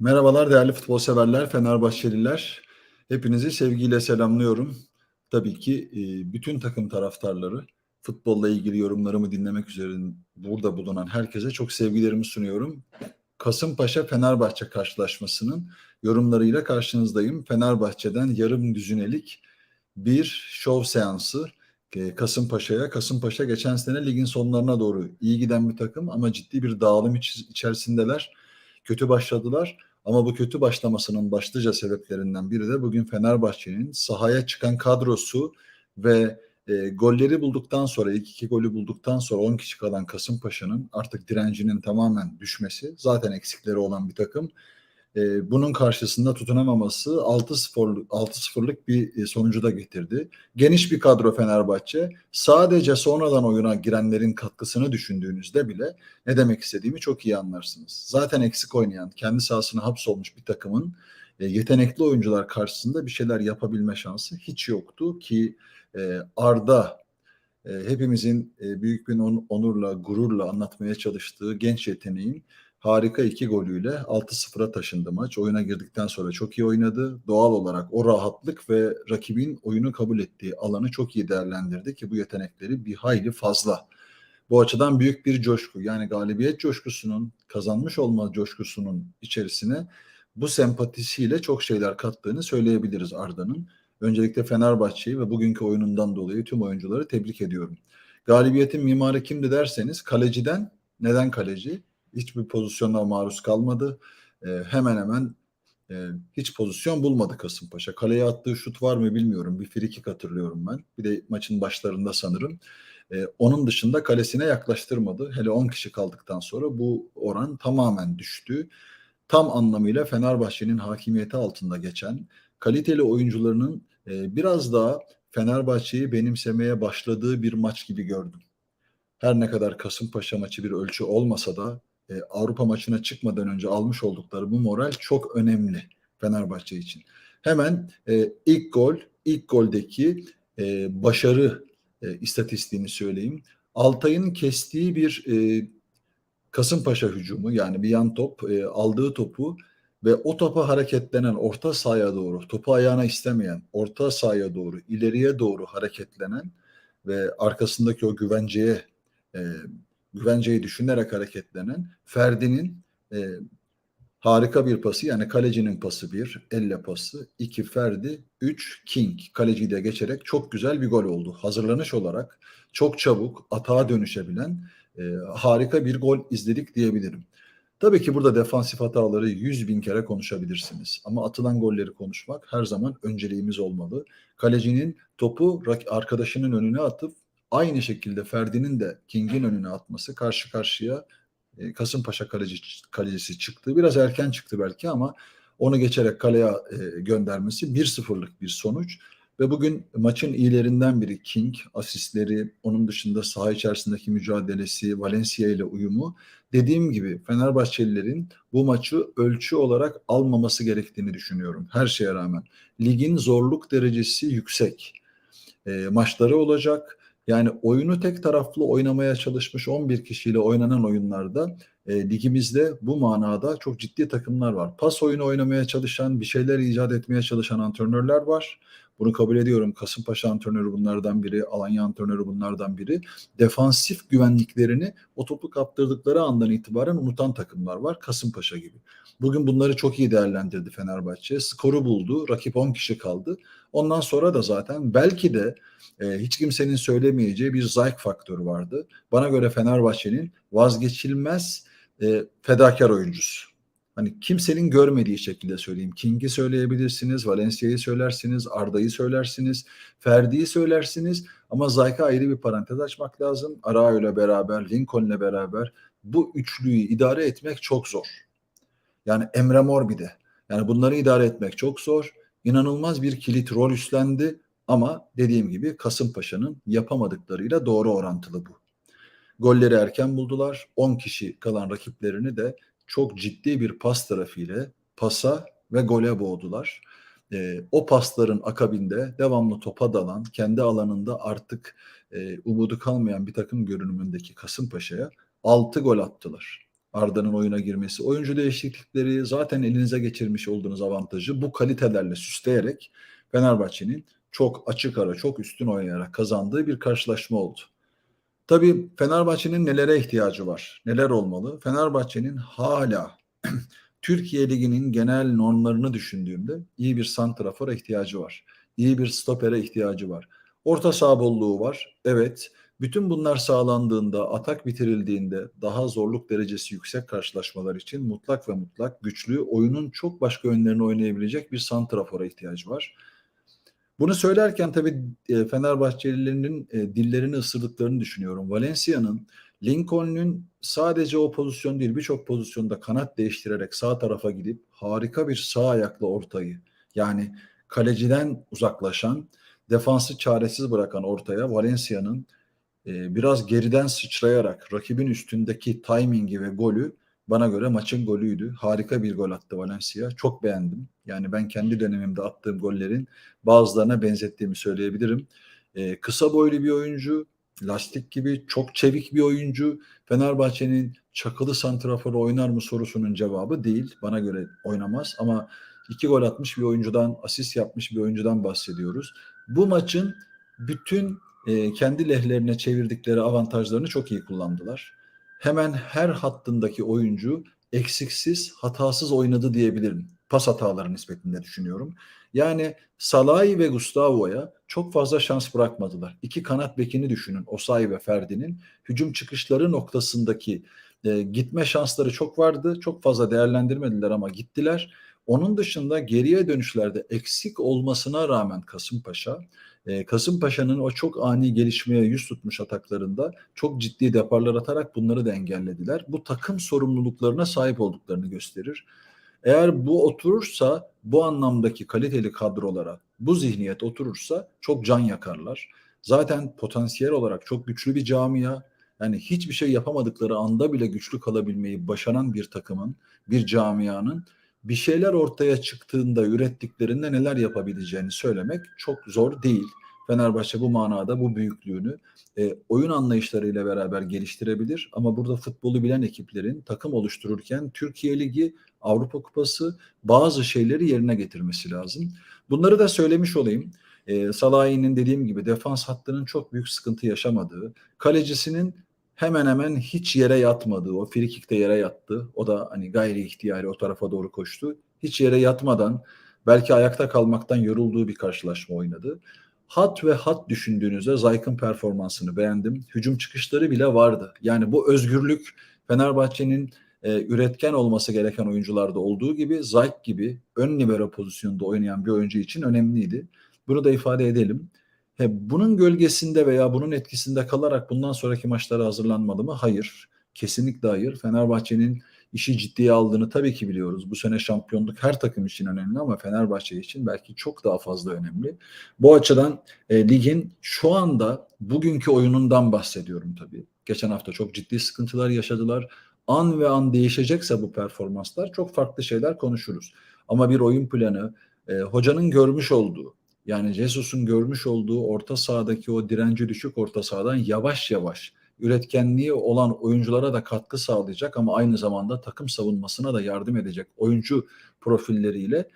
Merhabalar değerli futbol severler, Fenerbahçeliler. Hepinizi sevgiyle selamlıyorum. Tabii ki e, bütün takım taraftarları, futbolla ilgili yorumlarımı dinlemek üzere burada bulunan herkese çok sevgilerimi sunuyorum. Kasımpaşa Fenerbahçe karşılaşmasının yorumlarıyla karşınızdayım. Fenerbahçe'den yarım düzinelik bir şov seansı e, Kasımpaşa'ya. Kasımpaşa geçen sene ligin sonlarına doğru iyi giden bir takım ama ciddi bir dağılım iç- içerisindeler. Kötü başladılar ama bu kötü başlamasının başlıca sebeplerinden biri de bugün Fenerbahçe'nin sahaya çıkan kadrosu ve e, golleri bulduktan sonra ilk iki golü bulduktan sonra 10 kişi kalan Kasımpaşa'nın artık direncinin tamamen düşmesi. Zaten eksikleri olan bir takım. E, bunun karşısında tutunamaması 6-0'lık 6-0'lık bir e, sonucu da getirdi. Geniş bir kadro Fenerbahçe. Sadece sonradan oyuna girenlerin katkısını düşündüğünüzde bile ne demek istediğimi çok iyi anlarsınız. Zaten eksik oynayan, kendi sahasına hapsolmuş bir takımın e, yetenekli oyuncular karşısında bir şeyler yapabilme şansı hiç yoktu ki e, Arda e, hepimizin e, büyük bir on- onurla, gururla anlatmaya çalıştığı genç yeteneğin harika iki golüyle 6-0'a taşındı maç. Oyuna girdikten sonra çok iyi oynadı. Doğal olarak o rahatlık ve rakibin oyunu kabul ettiği alanı çok iyi değerlendirdi ki bu yetenekleri bir hayli fazla. Bu açıdan büyük bir coşku yani galibiyet coşkusunun kazanmış olma coşkusunun içerisine bu sempatisiyle çok şeyler kattığını söyleyebiliriz Arda'nın. Öncelikle Fenerbahçe'yi ve bugünkü oyunundan dolayı tüm oyuncuları tebrik ediyorum. Galibiyetin mimarı kimdi derseniz kaleciden neden kaleci? Hiçbir pozisyona maruz kalmadı. E, hemen hemen e, hiç pozisyon bulmadı Kasımpaşa. Kaleye attığı şut var mı bilmiyorum. Bir frikik hatırlıyorum ben. Bir de maçın başlarında sanırım. E, onun dışında kalesine yaklaştırmadı. Hele 10 kişi kaldıktan sonra bu oran tamamen düştü. Tam anlamıyla Fenerbahçe'nin hakimiyeti altında geçen kaliteli oyuncularının e, biraz daha Fenerbahçe'yi benimsemeye başladığı bir maç gibi gördüm. Her ne kadar Kasımpaşa maçı bir ölçü olmasa da e, Avrupa maçına çıkmadan önce almış oldukları bu moral çok önemli Fenerbahçe için. Hemen e, ilk gol, ilk goldeki e, başarı e, istatistiğini söyleyeyim. Altay'ın kestiği bir e, Kasımpaşa hücumu yani bir yan top e, aldığı topu ve o topa hareketlenen orta sahaya doğru topu ayağına istemeyen orta sahaya doğru ileriye doğru hareketlenen ve arkasındaki o güvenceye e, güvenceyi düşünerek hareketlenen Ferdi'nin e, harika bir pası yani kalecinin pası bir, elle pası, iki Ferdi, üç King. Kaleciyi de geçerek çok güzel bir gol oldu. Hazırlanış olarak çok çabuk atağa dönüşebilen e, harika bir gol izledik diyebilirim. Tabii ki burada defansif hataları yüz bin kere konuşabilirsiniz. Ama atılan golleri konuşmak her zaman önceliğimiz olmalı. Kalecinin topu arkadaşının önüne atıp aynı şekilde Ferdi'nin de King'in önüne atması karşı karşıya e, Kasımpaşa kaleci, kalecisi çıktı. Biraz erken çıktı belki ama onu geçerek kaleye e, göndermesi 1-0'lık bir sonuç. Ve bugün maçın iyilerinden biri King, asistleri, onun dışında saha içerisindeki mücadelesi, Valencia ile uyumu. Dediğim gibi Fenerbahçelilerin bu maçı ölçü olarak almaması gerektiğini düşünüyorum her şeye rağmen. Ligin zorluk derecesi yüksek. E, maçları olacak. Yani oyunu tek taraflı oynamaya çalışmış 11 kişiyle oynanan oyunlarda e, ligimizde bu manada çok ciddi takımlar var. Pas oyunu oynamaya çalışan, bir şeyler icat etmeye çalışan antrenörler var. Bunu kabul ediyorum. Kasımpaşa antrenörü bunlardan biri, Alanya antrenörü bunlardan biri. Defansif güvenliklerini o topu kaptırdıkları andan itibaren unutan takımlar var. Kasımpaşa gibi. Bugün bunları çok iyi değerlendirdi Fenerbahçe. Skoru buldu. Rakip 10 kişi kaldı. Ondan sonra da zaten belki de e, hiç kimsenin söylemeyeceği bir zayk faktörü vardı. Bana göre Fenerbahçe'nin vazgeçilmez e, fedakar oyuncusu. Hani kimsenin görmediği şekilde söyleyeyim. King'i söyleyebilirsiniz, Valencia'yı söylersiniz, Arda'yı söylersiniz, Ferdi'yi söylersiniz. Ama Zayka ayrı bir parantez açmak lazım. Arao ile beraber, Lincoln'le beraber bu üçlüyü idare etmek çok zor. Yani Emre Mor bir de. Yani bunları idare etmek çok zor. İnanılmaz bir kilit rol üstlendi ama dediğim gibi Kasımpaşa'nın yapamadıklarıyla doğru orantılı bu. Golleri erken buldular. 10 kişi kalan rakiplerini de çok ciddi bir pas trafiğiyle pasa ve gole boğdular. E, o pasların akabinde devamlı topa dalan, kendi alanında artık e, umudu kalmayan bir takım görünümündeki Kasımpaşa'ya 6 gol attılar. Arda'nın oyuna girmesi, oyuncu değişiklikleri, zaten elinize geçirmiş olduğunuz avantajı bu kalitelerle süsleyerek Fenerbahçe'nin çok açık ara, çok üstün oynayarak kazandığı bir karşılaşma oldu. Tabii Fenerbahçe'nin nelere ihtiyacı var? Neler olmalı? Fenerbahçe'nin hala Türkiye Ligi'nin genel normlarını düşündüğümde iyi bir santrafora ihtiyacı var. İyi bir stopere ihtiyacı var. Orta saha bolluğu var. Evet. Bütün bunlar sağlandığında, atak bitirildiğinde daha zorluk derecesi yüksek karşılaşmalar için mutlak ve mutlak güçlü, oyunun çok başka yönlerini oynayabilecek bir santrafora ihtiyacı var. Bunu söylerken tabii e, Fenerbahçelilerinin e, dillerini ısırdıklarını düşünüyorum. Valencia'nın Lincoln'un sadece o pozisyon değil birçok pozisyonda kanat değiştirerek sağ tarafa gidip harika bir sağ ayakla ortayı yani kaleciden uzaklaşan defansı çaresiz bırakan ortaya Valencia'nın e, biraz geriden sıçrayarak rakibin üstündeki timingi ve golü bana göre maçın golüydü. Harika bir gol attı Valencia. Çok beğendim. Yani ben kendi dönemimde attığım gollerin bazılarına benzettiğimi söyleyebilirim. Ee, kısa boylu bir oyuncu, lastik gibi çok çevik bir oyuncu. Fenerbahçe'nin çakılı santraforu oynar mı sorusunun cevabı değil. Bana göre oynamaz ama iki gol atmış bir oyuncudan, asist yapmış bir oyuncudan bahsediyoruz. Bu maçın bütün e, kendi lehlerine çevirdikleri avantajlarını çok iyi kullandılar. Hemen her hattındaki oyuncu eksiksiz, hatasız oynadı diyebilirim. Pas hataları nispetinde düşünüyorum. Yani Salah'ı ve Gustavo'ya çok fazla şans bırakmadılar. İki kanat bekini düşünün. Osayi ve Ferdi'nin hücum çıkışları noktasındaki e, gitme şansları çok vardı. Çok fazla değerlendirmediler ama gittiler. Onun dışında geriye dönüşlerde eksik olmasına rağmen Kasımpaşa e, Kasımpaşa'nın o çok ani gelişmeye yüz tutmuş ataklarında çok ciddi deparlar atarak bunları da engellediler. Bu takım sorumluluklarına sahip olduklarını gösterir. Eğer bu oturursa bu anlamdaki kaliteli kadrolara bu zihniyet oturursa çok can yakarlar. Zaten potansiyel olarak çok güçlü bir camia. Yani hiçbir şey yapamadıkları anda bile güçlü kalabilmeyi başaran bir takımın, bir camianın bir şeyler ortaya çıktığında ürettiklerinde neler yapabileceğini söylemek çok zor değil. Fenerbahçe bu manada bu büyüklüğünü e, oyun anlayışlarıyla beraber geliştirebilir. Ama burada futbolu bilen ekiplerin takım oluştururken Türkiye Ligi, Avrupa Kupası bazı şeyleri yerine getirmesi lazım. Bunları da söylemiş olayım. E, Salahi'nin dediğim gibi defans hattının çok büyük sıkıntı yaşamadığı, kalecisinin hemen hemen hiç yere yatmadığı, o frikikte yere yattı. O da hani gayri ihtiyari o tarafa doğru koştu. Hiç yere yatmadan belki ayakta kalmaktan yorulduğu bir karşılaşma oynadı. Hat ve hat düşündüğünüzde Zayt'ın performansını beğendim. Hücum çıkışları bile vardı. Yani bu özgürlük Fenerbahçe'nin e, üretken olması gereken oyuncularda olduğu gibi Zayt gibi ön libero pozisyonda oynayan bir oyuncu için önemliydi. Bunu da ifade edelim. He, bunun gölgesinde veya bunun etkisinde kalarak bundan sonraki maçlara hazırlanmalı mı? Hayır. Kesinlikle hayır. Fenerbahçe'nin işi ciddiye aldığını tabii ki biliyoruz. Bu sene şampiyonluk her takım için önemli ama Fenerbahçe için belki çok daha fazla önemli. Bu açıdan e, ligin şu anda bugünkü oyunundan bahsediyorum tabii. Geçen hafta çok ciddi sıkıntılar yaşadılar. An ve an değişecekse bu performanslar çok farklı şeyler konuşuruz. Ama bir oyun planı, e, hocanın görmüş olduğu, yani Jesus'un görmüş olduğu orta sahadaki o direnci düşük orta sahadan yavaş yavaş üretkenliği olan oyunculara da katkı sağlayacak ama aynı zamanda takım savunmasına da yardım edecek oyuncu profilleriyle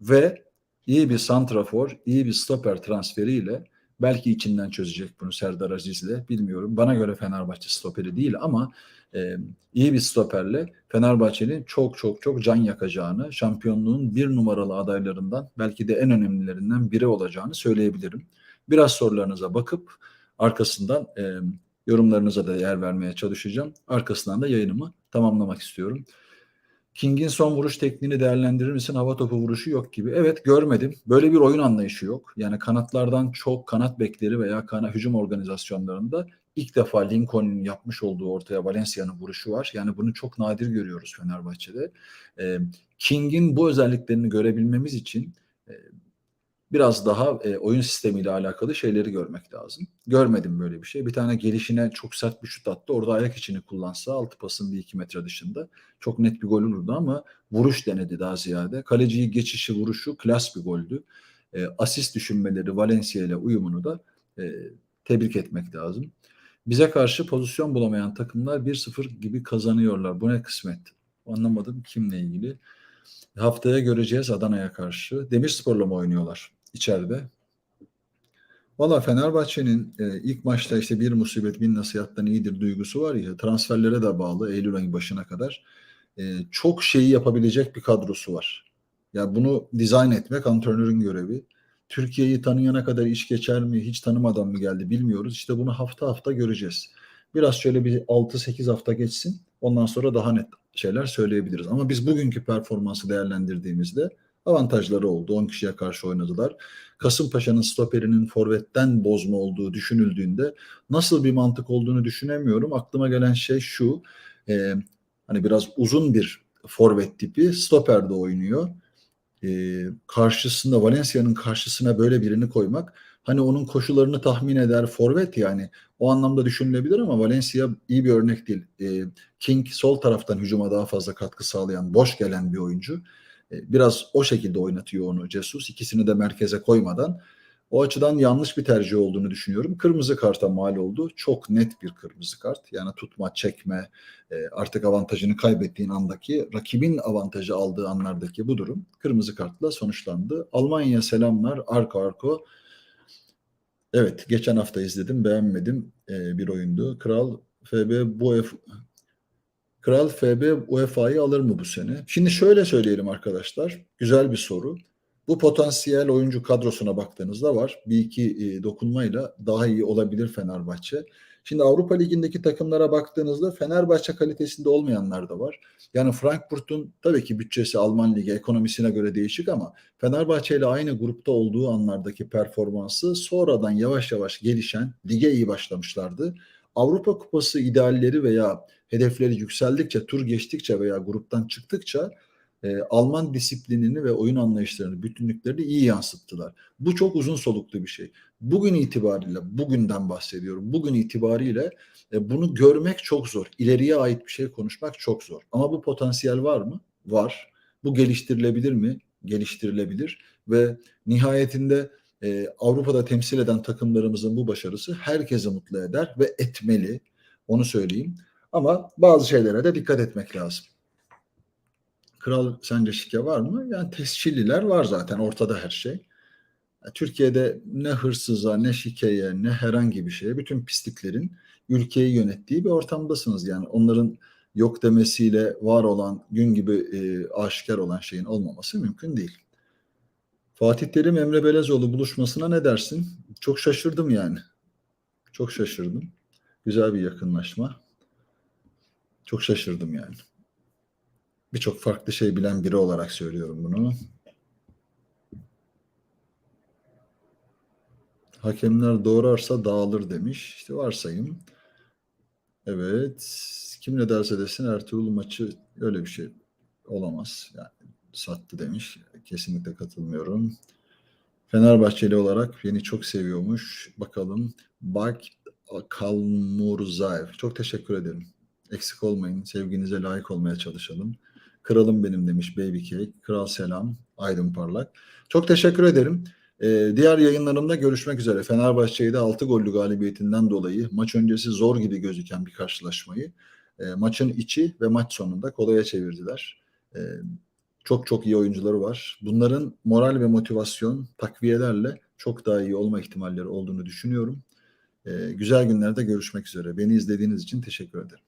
ve iyi bir santrafor, iyi bir stoper transferiyle belki içinden çözecek bunu Serdar Aziz'le bilmiyorum. Bana göre Fenerbahçe stoperi değil ama e, iyi bir stoperle Fenerbahçe'nin çok çok çok can yakacağını, şampiyonluğun bir numaralı adaylarından belki de en önemlilerinden biri olacağını söyleyebilirim. Biraz sorularınıza bakıp arkasından e, yorumlarınıza da yer vermeye çalışacağım. Arkasından da yayınımı tamamlamak istiyorum. King'in son vuruş tekniğini değerlendirir misin? Hava topu vuruşu yok gibi. Evet görmedim. Böyle bir oyun anlayışı yok. Yani kanatlardan çok kanat bekleri veya kana hücum organizasyonlarında ilk defa Lincoln'un yapmış olduğu ortaya Valencia'nın vuruşu var. Yani bunu çok nadir görüyoruz Fenerbahçe'de. Ee, King'in bu özelliklerini görebilmemiz için e, biraz daha e, oyun sistemiyle alakalı şeyleri görmek lazım. Görmedim böyle bir şey. Bir tane gelişine çok sert bir şut attı. Orada ayak içini kullansa altı pasın bir iki metre dışında çok net bir gol olurdu ama vuruş denedi daha ziyade. Kaleciyi geçişi vuruşu klas bir goldü. E, asist düşünmeleri Valencia ile uyumunu da e, tebrik etmek lazım. Bize karşı pozisyon bulamayan takımlar 1-0 gibi kazanıyorlar. Bu ne kısmet? Anlamadım kimle ilgili. Haftaya göreceğiz Adana'ya karşı. Demirspor'la mı oynuyorlar içeride? Valla Fenerbahçe'nin e, ilk maçta işte bir musibet bin nasihattan iyidir duygusu var ya transferlere de bağlı Eylül ayı başına kadar e, çok şeyi yapabilecek bir kadrosu var. Ya bunu dizayn etmek antrenörün görevi. Türkiye'yi tanıyana kadar iş geçer mi, hiç tanımadan mı geldi bilmiyoruz. İşte bunu hafta hafta göreceğiz. Biraz şöyle bir 6-8 hafta geçsin. Ondan sonra daha net şeyler söyleyebiliriz. Ama biz bugünkü performansı değerlendirdiğimizde avantajları oldu. 10 kişiye karşı oynadılar. Kasımpaşa'nın stoperinin forvetten bozma olduğu düşünüldüğünde nasıl bir mantık olduğunu düşünemiyorum. Aklıma gelen şey şu. E, hani biraz uzun bir forvet tipi stoperde oynuyor. E, karşısında Valencia'nın karşısına böyle birini koymak hani onun koşularını tahmin eder forvet yani o anlamda düşünülebilir ama Valencia iyi bir örnek değil. E, King sol taraftan hücuma daha fazla katkı sağlayan boş gelen bir oyuncu. E, biraz o şekilde oynatıyor onu Jesus. İkisini de merkeze koymadan. O açıdan yanlış bir tercih olduğunu düşünüyorum. Kırmızı karta mal oldu. Çok net bir kırmızı kart. Yani tutma, çekme, e, artık avantajını kaybettiğin andaki, rakibin avantajı aldığı anlardaki bu durum kırmızı kartla sonuçlandı. Almanya selamlar. Arka arka. Evet, geçen hafta izledim, beğenmedim e, bir oyundu. Kral FB bu Kral FB UEFA'yı alır mı bu sene? Şimdi şöyle söyleyelim arkadaşlar. Güzel bir soru. Bu potansiyel oyuncu kadrosuna baktığınızda var. Bir iki e, dokunmayla daha iyi olabilir Fenerbahçe. Şimdi Avrupa Ligi'ndeki takımlara baktığınızda Fenerbahçe kalitesinde olmayanlar da var. Yani Frankfurt'un tabii ki bütçesi Alman Ligi ekonomisine göre değişik ama Fenerbahçe ile aynı grupta olduğu anlardaki performansı sonradan yavaş yavaş gelişen lige iyi başlamışlardı. Avrupa Kupası idealleri veya hedefleri yükseldikçe, tur geçtikçe veya gruptan çıktıkça e, Alman disiplinini ve oyun anlayışlarını, bütünlüklerini iyi yansıttılar. Bu çok uzun soluklu bir şey. Bugün itibariyle, bugünden bahsediyorum. Bugün itibariyle e, bunu görmek çok zor. İleriye ait bir şey konuşmak çok zor. Ama bu potansiyel var mı? Var. Bu geliştirilebilir mi? Geliştirilebilir ve nihayetinde e, Avrupa'da temsil eden takımlarımızın bu başarısı herkese mutlu eder ve etmeli. Onu söyleyeyim. Ama bazı şeylere de dikkat etmek lazım. Kral sence şike var mı? Yani tescilliler var zaten ortada her şey. Türkiye'de ne hırsıza, ne şikeye, ne herhangi bir şeye bütün pisliklerin ülkeyi yönettiği bir ortamdasınız. Yani onların yok demesiyle var olan gün gibi e, aşikar olan şeyin olmaması mümkün değil. Fatih Terim Emre Belezoğlu buluşmasına ne dersin? Çok şaşırdım yani. Çok şaşırdım. Güzel bir yakınlaşma. Çok şaşırdım yani. Birçok farklı şey bilen biri olarak söylüyorum bunu. Hakemler doğrarsa dağılır demiş. İşte varsayım. Evet. Kim ne derse desin Ertuğrul maçı öyle bir şey olamaz. Yani sattı demiş. Kesinlikle katılmıyorum. Fenerbahçeli olarak beni çok seviyormuş. Bakalım. Bak Kalmurzaev. Çok teşekkür ederim. Eksik olmayın. Sevginize layık olmaya çalışalım. Kralım benim demiş Baby Cake. Kral selam. Aydın Parlak. Çok teşekkür ederim. Ee, diğer yayınlarımda görüşmek üzere. Fenerbahçe'yi de 6 gollü galibiyetinden dolayı maç öncesi zor gibi gözüken bir karşılaşmayı e, maçın içi ve maç sonunda kolaya çevirdiler. E, çok çok iyi oyuncuları var. Bunların moral ve motivasyon takviyelerle çok daha iyi olma ihtimalleri olduğunu düşünüyorum. E, güzel günlerde görüşmek üzere. Beni izlediğiniz için teşekkür ederim.